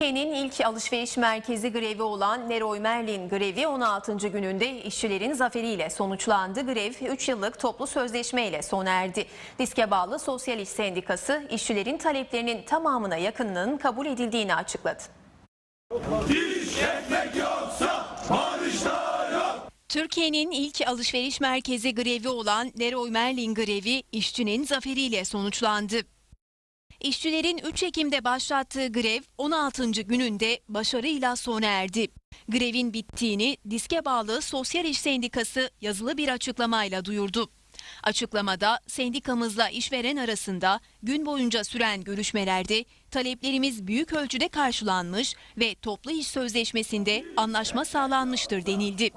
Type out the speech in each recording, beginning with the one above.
Türkiye'nin ilk alışveriş merkezi grevi olan Leroy Merlin grevi 16. gününde işçilerin zaferiyle sonuçlandı. Grev 3 yıllık toplu sözleşme ile sona erdi. Diske bağlı Sosyal İş Sendikası işçilerin taleplerinin tamamına yakınının kabul edildiğini açıkladı. Türkiye'nin ilk alışveriş merkezi grevi olan Leroy Merlin grevi işçinin zaferiyle sonuçlandı. İşçilerin 3 Ekim'de başlattığı grev 16. gününde başarıyla sona erdi. Grevin bittiğini diske bağlı Sosyal İş Sendikası yazılı bir açıklamayla duyurdu. Açıklamada sendikamızla işveren arasında gün boyunca süren görüşmelerde taleplerimiz büyük ölçüde karşılanmış ve toplu iş sözleşmesinde anlaşma sağlanmıştır denildi.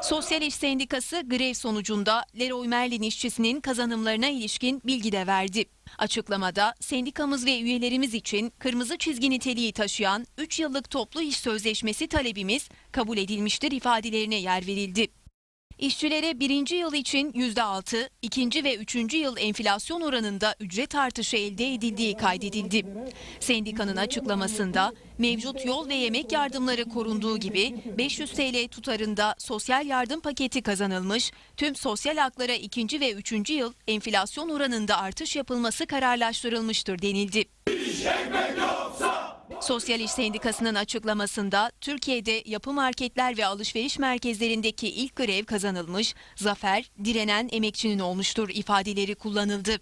Sosyal İş Sendikası grev sonucunda Leroy Merlin işçisinin kazanımlarına ilişkin bilgi de verdi. Açıklamada sendikamız ve üyelerimiz için kırmızı çizgi niteliği taşıyan 3 yıllık toplu iş sözleşmesi talebimiz kabul edilmiştir ifadelerine yer verildi. İşçilere birinci yıl için %6, ikinci ve üçüncü yıl enflasyon oranında ücret artışı elde edildiği kaydedildi. Sendikanın açıklamasında mevcut yol ve yemek yardımları korunduğu gibi 500 TL tutarında sosyal yardım paketi kazanılmış, tüm sosyal haklara ikinci ve üçüncü yıl enflasyon oranında artış yapılması kararlaştırılmıştır denildi. Sosyal İş Sendikası'nın açıklamasında Türkiye'de yapı marketler ve alışveriş merkezlerindeki ilk grev kazanılmış, zafer direnen emekçinin olmuştur ifadeleri kullanıldı.